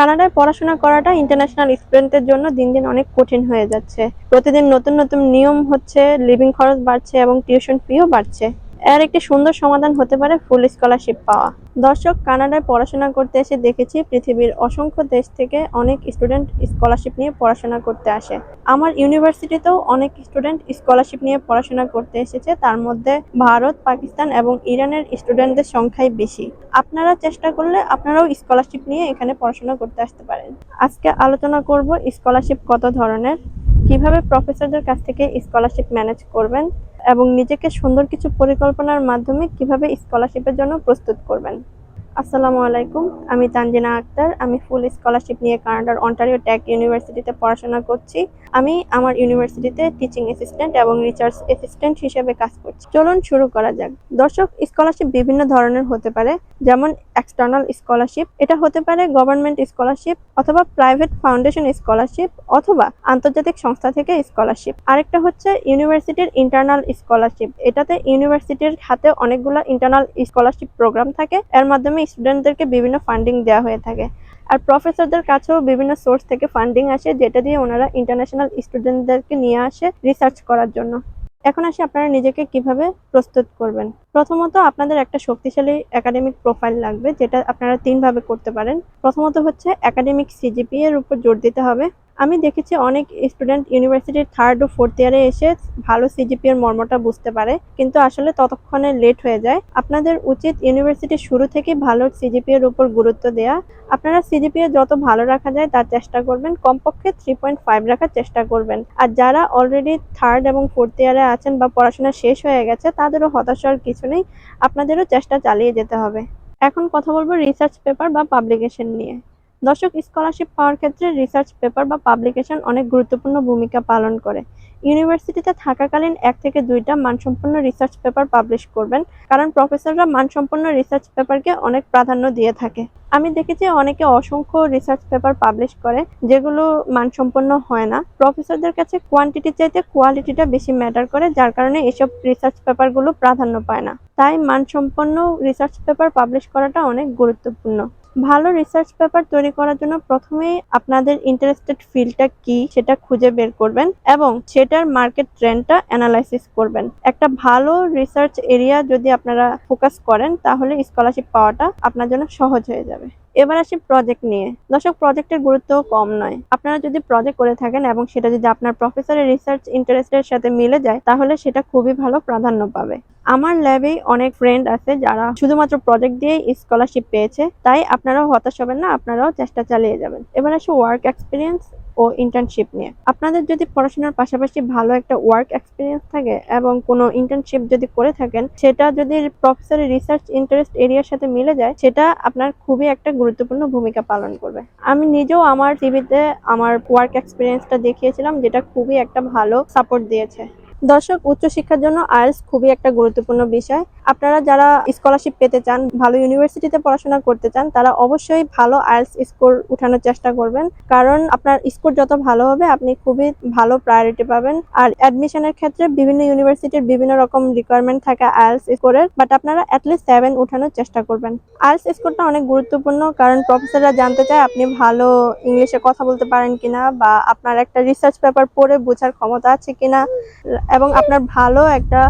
কানাডায় পড়াশোনা করাটা ইন্টারন্যাশনাল স্টুডেন্টদের জন্য দিন দিন অনেক কঠিন হয়ে যাচ্ছে। প্রতিদিন নতুন নতুন নিয়ম হচ্ছে লিভিং খরচ বাড়ছে এবং টিউশন ফিও বাড়ছে। এর একটি সুন্দর সমাধান হতে পারে ফুল স্কলারশিপ পাওয়া। দর্শক, কানাডায় পড়াশোনা করতে এসে দেখেছি পৃথিবীর অসংখ্য দেশ থেকে অনেক স্টুডেন্ট স্কলারশিপ নিয়ে পড়াশোনা করতে আসে। আমার ইউনিভার্সিটিতেও অনেক স্টুডেন্ট স্কলারশিপ নিয়ে পড়াশোনা করতে এসেছে, তার মধ্যে ভারত, পাকিস্তান এবং ইরানের স্টুডেন্টদের সংখ্যাই বেশি। আপনারা চেষ্টা করলে আপনারাও স্কলারশিপ নিয়ে এখানে পড়াশোনা করতে আসতে পারেন। আজকে আলোচনা করব স্কলারশিপ কত ধরনের, কীভাবে প্রফেসরদের কাছ থেকে স্কলারশিপ ম্যানেজ করবেন এবং নিজেকে সুন্দর কিছু পরিকল্পনার মাধ্যমে কীভাবে স্কলারশিপের জন্য প্রস্তুত করবেন। আসসালামু আলাইকুম, আমি তানজিনা আক্তার, আমি ফুল স্কলারশিপ নিয়ে কানাডার অন্টারিও টেক ইউনিভার্সিটিতে পড়াশোনা করছি। আমি আমার ইউনিভার্সিটিতে টিচিং অ্যাসিস্ট্যান্ট এবং রিসার্চ অ্যাসিস্ট্যান্ট হিসেবে কাজ করছি। চলুন শুরু করা যাক। দর্শক, স্কলারশিপ বিভিন্ন ধরনের হতে পারে, যেমন এক্সটার্নাল স্কলারশিপ এটা হতে পারে গভর্নমেন্ট স্কলারশিপ অথবা প্রাইভেট ফাউন্ডেশন স্কলারশিপ অথবা আন্তর্জাতিক সংস্থা থেকে স্কলারশিপ আরেকটা হচ্ছে ইউনিভার্সিটির ইন্টারনাল স্কলারশিপ এটাতে ইউনিভার্সিটির হাতে অনেকগুলো ইন্টারনাল স্কলারশিপ প্রোগ্রাম থাকে। এর মাধ্যমে স্টুডেন্টদেরকে বিভিন্ন ফান্ডিং দেওয়া হয়ে থাকে। আর প্রফেসরদের কাছেও বিভিন্ন সোর্স থেকে ফান্ডিং আসে, যেটা দিয়ে ওনারা ইন্টারন্যাশনাল স্টুডেন্টদেরকে নিয়ে আসে রিসার্চ করার জন্য। এখন আসি আপনারা নিজেকে কীভাবে প্রস্তুত করবেন। প্রথমত আপনাদের একটা শক্তিশালী একাডেমিক প্রোফাইল লাগবে, যেটা আপনারা তিনভাবে করতে পারেন। প্রথমত হচ্ছে একাডেমিক সিজিপি এর উপর জোর দিতে হবে। আমি দেখেছি অনেক স্টুডেন্ট ইউনিভার্সিটির থার্ড ও ফোর্থ ইয়ারে এসে ভালো সিজিপি এর মর্মটা বুঝতে পারে, কিন্তু আসলে ততক্ষণে লেট হয়ে যায়। আপনাদের উচিত ইউনিভার্সিটির শুরু থেকে ভালো সিজিপি এর উপর গুরুত্ব দেওয়া আপনারা সিজিপিএ যত ভালো রাখা যায়, তার চেষ্টা করবেন, কমপক্ষে থ্রি পয়েন্ট ফাইভ রাখার চেষ্টা করবেন। আর যারা অলরেডি থার্ড এবং ফোর্থ ইয়ারে আছেন বা পড়াশোনা শেষ হয়ে গেছে, তাদেরও হতাশার কিছু নেই। আপনাদেরও চেষ্টা চালিয়ে যেতে হবে। এখন কথা বলব রিসার্চ পেপার বা পাবলিকেশন নিয়ে। দর্শক, স্কলারশিপ পাওয়ার ক্ষেত্রে রিসার্চ পেপার বা পাবলিকেশন অনেক গুরুত্বপূর্ণ ভূমিকা পালন করে। ইউনিভার্সিটিতে থাকাকালীন এক থেকে দুইটা মানসম্পন্ন রিসার্চ পেপার পাবলিশ করবেন, কারণ প্রফেসররা মানসম্পন্ন রিসার্চ পেপারকে অনেক প্রাধান্য দিয়ে থাকে। আমি দেখেছি অনেকে অসংখ্য রিসার্চ পেপার পাবলিশ করে, যেগুলো মানসম্পন্ন হয় না। প্রফেসরদের কাছে কোয়ান্টিটি চাইতে কোয়ালিটিটা বেশি ম্যাটার করে, যার কারণে এসব রিসার্চ পেপারগুলো প্রাধান্য পায় না। তাই মানসম্পন্ন রিসার্চ পেপার পাবলিশ করাটা অনেক গুরুত্বপূর্ণ। ভালো রিসার্চ পেপার তৈরি করার জন্য প্রথমেই আপনাদের ইন্টারেস্টেড ফিল্ডটা কি সেটা খুঁজে বের করবেন এবং সেটার মার্কেট ট্রেন্ডটা অ্যানালাইসিস করবেন। একটা ভালো রিসার্চ এরিয়া যদি আপনারা ফোকাস করেন, তাহলে স্কলারশিপ পাওয়াটা আপনার জন্য সহজ হয়ে যাবে। এবার আসি প্রজেক্ট নিয়ে। দর্শক প্রজেক্টের গুরুত্ব কম নয়। আপনারা যদি প্রজেক্ট করে থাকেন এবং সেটা যদি আপনার প্রফেসরের রিসার্চ ইন্টারেস্টের সাথে মিলে যায়, তাহলে সেটা খুবই ভালো প্রাধান্য পাবে। আমার ল্যাবেই অনেক ফ্রেন্ড আছে যারা শুধুমাত্র প্রজেক্ট দিয়েই স্কলারশিপ পেয়েছে, তাই আপনারাও হতাশ হবেন না, আপনারাও চেষ্টা চালিয়ে যাবেন। এবার আসি ওয়ার্ক এক্সপিরিয়েন্স ও ইন্টার্নশিপ নিয়ে। আপনাদের যদি পড়াশোনার পাশাপাশি ভালো একটা ওয়ার্ক এক্সপিরিয়েন্স থাকে এবং কোনো ইন্টার্নশিপ যদি করে থাকেন, সেটা যদি প্রফেসরের রিসার্চ ইন্টারেস্ট এরিয়ার সাথে মিলে যায়, সেটা আপনার খুবই একটা গুরুত্বপূর্ণ ভূমিকা পালন করবে। আমি নিজেও আমার টিভিতে আমার ওয়ার্ক এক্সপিরিয়েন্সটা দেখিয়েছিলাম, যেটা খুবই একটা ভালো সাপোর্ট দিয়েছে। দর্শক, উচ্চশিক্ষার জন্য আইএলস খুবই একটা গুরুত্বপূর্ণ বিষয়। আপনারা যারা স্কলারশিপ পেতে চান, ভালো ইউনিভার্সিটিতে পড়াশোনা করতে চান, তারা অবশ্যই ভালো আইএলস স্কোর উঠানোর চেষ্টা করবেন। কারণ আপনার স্কোর যত ভালো হবে, আপনি খুবই ভালো প্রায়োরিটি পাবেন। আর অ্যাডমিশনের ক্ষেত্রে বিভিন্ন ইউনিভার্সিটির বিভিন্ন রকম রিকোয়ারমেন্ট থাকে আইএলস স্কোরের বাট আপনারা অ্যাটলিস্ট সেভেন উঠানোর চেষ্টা করবেন। আইএলস স্কোরটা অনেক গুরুত্বপূর্ণ, কারণ প্রফেসররা জানতে চায় আপনি ভালো ইংলিশে কথা বলতে পারেন কিনা, বা আপনার একটা রিসার্চ পেপার পড়ে বোঝার ক্ষমতা আছে কিনা। এবং আপনার ভালো একটা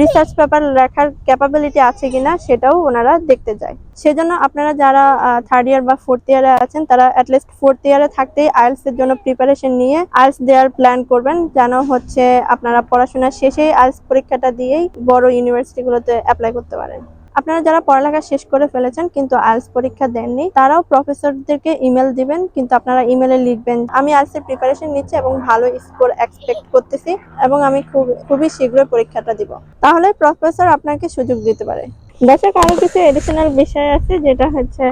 রিসার্চ পেপার লেখার ক্যাপাবিলিটি আছে কিনা সেটাও ওনারা দেখতে যায়। সেজন্য আপনারা যারা থার্ড ইয়ার বা ফোর্থ ইয়ারে আছেন, তারা অ্যাটলিস্ট ফোর্থ ইয়ারে থাকতেই আইএলস এর জন্য প্রিপারেশন নিয়ে আইলস দেওয়ার প্ল্যান করবেন, যেন হচ্ছে আপনারা পড়াশোনা শেষেই আইএলস পরীক্ষাটা দিয়েই বড় ইউনিভার্সিটিগুলোতে অ্যাপ্লাই করতে পারেন। আপনারা যারা পড়ালেখা শেষ করে ফেলেছেন কিন্তু আইএলস পরীক্ষা দেননি, তারাও প্রফেসরদেরকে ইমেল দিবেন, কিন্তু আপনারা ইমেলে লিখবেন, আমি আইএলস এর প্রিপারেশন নিচ্ছি এবং ভালো স্কোর এক্সপেক্ট করতেছি এবং আমি খুব, খুবই শীঘ্রই পরীক্ষাটা দিব। তাহলে প্রফেসর আপনাকে সুযোগ দিতে পারে। দর্শক, আরও কিছু এডিশনাল বিষয় আছে, যেটা হচ্ছে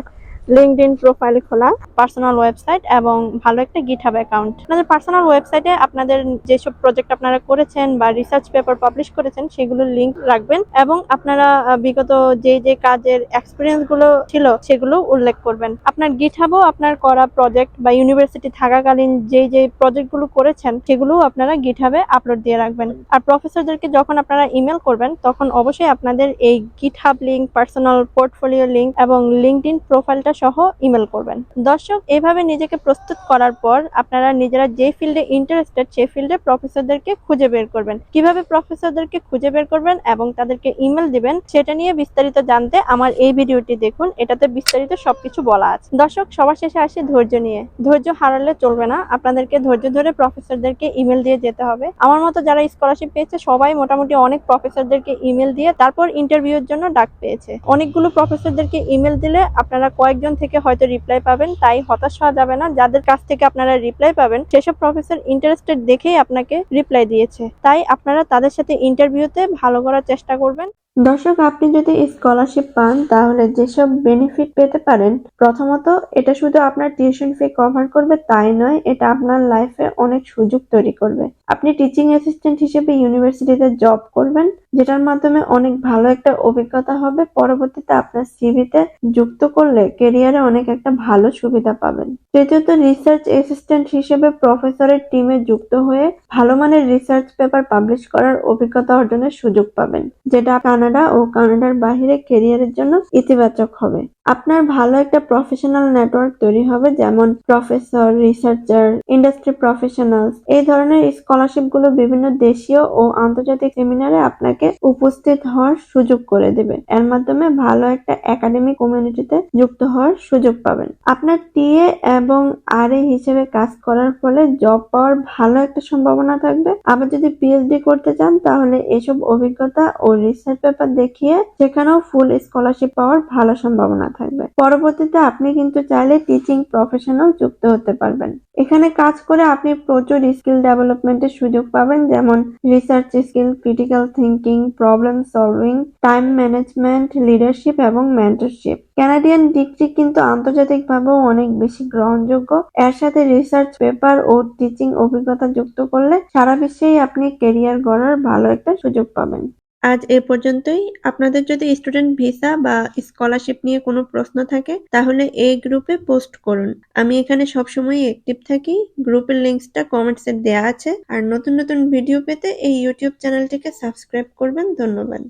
লিঙ্কড প্রোফাইল খোলা পার্সোনাল ওয়েবসাইট এবং ভালো একটা গিট গিটহাব অ্যাকাউন্ট আপনাদের পার্সোনাল ওয়েবসাইটে আপনাদের যেসব প্রজেক্ট আপনারা করেছেন বা রিসার্চ পেপার পাবলিশ করেছেন, সেগুলোর লিংক রাখবেন এবং আপনারা বিগত যে যে কাজের এক্সপিরিয়েন্সগুলো ছিল, সেগুলো উল্লেখ করবেন। আপনার গিট গিটহাবও আপনার করা প্রজেক্ট বা ইউনিভার্সিটি থাকাকালীন যে যে প্রজেক্টগুলো করেছেন সেগুলো আপনারা গিট গিটহাবে আপলোড দিয়ে রাখবেন। আর প্রফেসরদেরকে যখন আপনারা ইমেল করবেন, তখন অবশ্যই আপনাদের এই GitHub link personal portfolio link এবং লিঙ্কড ইন প্রোফাইলটা অ্যাড্রেসটা সহ ইমেল করবেন। দর্শক, এভাবে নিজেকে প্রস্তুত করার পর আপনারা নিজেরা যে ফিল্ডে ইন্টারেস্টেড সেই ফিল্ডে প্রফেসরদেরকে খুঁজে বের করবেন। কীভাবে প্রফেসরদেরকে খুঁজে বের করবেন এবং তাদেরকে ইমেল দিবেন, সেটা নিয়ে বিস্তারিত জানতে আমার এই ভিডিওটি দেখুন। এটাতে বিস্তারিত সবকিছু বলা আছে। দর্শক, সবার শেষে আসি ধৈর্য নিয়ে। ধৈর্য হারালে চলবে না। আপনাদেরকে ধৈর্য ধরে প্রফেসরদেরকে ইমেল দিয়ে যেতে হবে। আমার মতো যারা স্কলারশিপ পেয়েছে, সবাই মোটামুটি অনেক প্রফেসরদেরকে ইমেল দিয়ে তারপর ইন্টারভিউর জন্য ডাক পেয়েছে। অনেকগুলো প্রফেসরদেরকে ইমেল দিলে আপনারা কয়েকজন থেকে হয়তো রিপ্লাই পাবেন, তাই হতাশ হওয়া যাবে না। যাদের কাছ থেকে আপনারা রিপ্লাই পাবেন, সেসব প্রফেসর ইন্টারেস্টেড দেখেই আপনাকে রিপ্লাই দিয়েছে। তাই আপনারা তাদের সাথে ইন্টারভিউতে ভালো করার চেষ্টা করবেন। দর্শক, আপনি যদি স্কলারশিপ পান, তাহলে যেসব বেনিফিট পেতে পারেন, প্রথমত এটা শুধু আপনার টিউশন ফি কভার করবে, তাই নয়, এটা আপনার লাইফে অনেক সুযোগ তৈরি করবে। আপনি টিচিং অ্যাসিস্ট্যান্ট হিসেবে ইউনিভার্সিটিতে জব করবেন, যেটার মাধ্যমে অনেক ভালো একটা অভিজ্ঞতা হবে, পরবর্তীতে আপনার সিভিতে যুক্ত করলে কেরিয়ারে অনেক একটা ভালো সুবিধা পাবেন। তৃতীয়ত রিসার্চ অ্যাসিস্ট্যান্ট হিসেবে প্রফেসরের টিমে যুক্ত হয়ে ভালো মানের রিসার্চ পেপার পাবলিশ করার অভিজ্ঞতা অর্জনের সুযোগ পাবেন, যেটা কানাডা ও কানাডার বাহিরে কেরিয়ারের জন্য ইতিবাচক হবে। আপনার ভালো একটা প্রফেশনাল নেটওয়ার্ক তৈরি হবে, যেমন প্রফেসর রিসার্চার ইন্ডাস্ট্রি প্রফেশনালস এই ধরনের স্কলারশিপগুলো বিভিন্ন দেশীয় ও আন্তর্জাতিক সেমিনারে আপনাকে উপস্থিত হওয়ার সুযোগ করে দেবে। এর মাধ্যমে ভালো একটা একাডেমিক কমিউনিটিতে যুক্ত হওয়ার সুযোগ পাবেন। আপনার টিএ এবং আর হিসেবে কাজ করার ফলে জব পাওয়ার ভালো একটা সম্ভাবনা থাকবে। আবার যদি পিএইচডি করতে চান, তাহলে এসব অভিজ্ঞতা ও রিসার্চ পেপার দেখিয়ে সেখানেও ফুল স্কলারশিপ পাওয়ার ভালো সম্ভাবনা থাকবে। পরবর্তীতে আপনি কিন্তু চাইলে টিচিং প্রফেশনাল যুক্ত হতে পারবেন। এখানে কাজ করে আপনি প্রচুর স্কিল ডেভেলপমেন্টের সুযোগ পাবেন, যেমন research skill critical thinking problem solving time management leadership এবং মেন্টরশিপ ক্যানাডিয়ান ডিগ্রি কিন্তু আন্তর্জাতিকভাবেও অনেক বেশি গ্রহণযোগ্য। এর সাথে রিসার্চ পেপার ও টিচিং অভিজ্ঞতা যুক্ত করলে সারা বিশ্বেই আপনি কেরিয়ার গড়ার ভালো একটা সুযোগ পাবেন। আজ এ পর্যন্তই। আপনাদের যদি স্টুডেন্ট ভিসা বা স্কলারশিপ নিয়ে কোনো প্রশ্ন থাকে, তাহলে এই গ্রুপে পোস্ট করুন। আমি এখানে সবসময় অ্যাক্টিভ থাকি। গ্রুপের লিঙ্কসটা কমেন্টসে দেওয়া আছে। আর নতুন নতুন ভিডিও পেতে এই ইউটিউব চ্যানেলটিকে সাবস্ক্রাইব করবেন। ধন্যবাদ।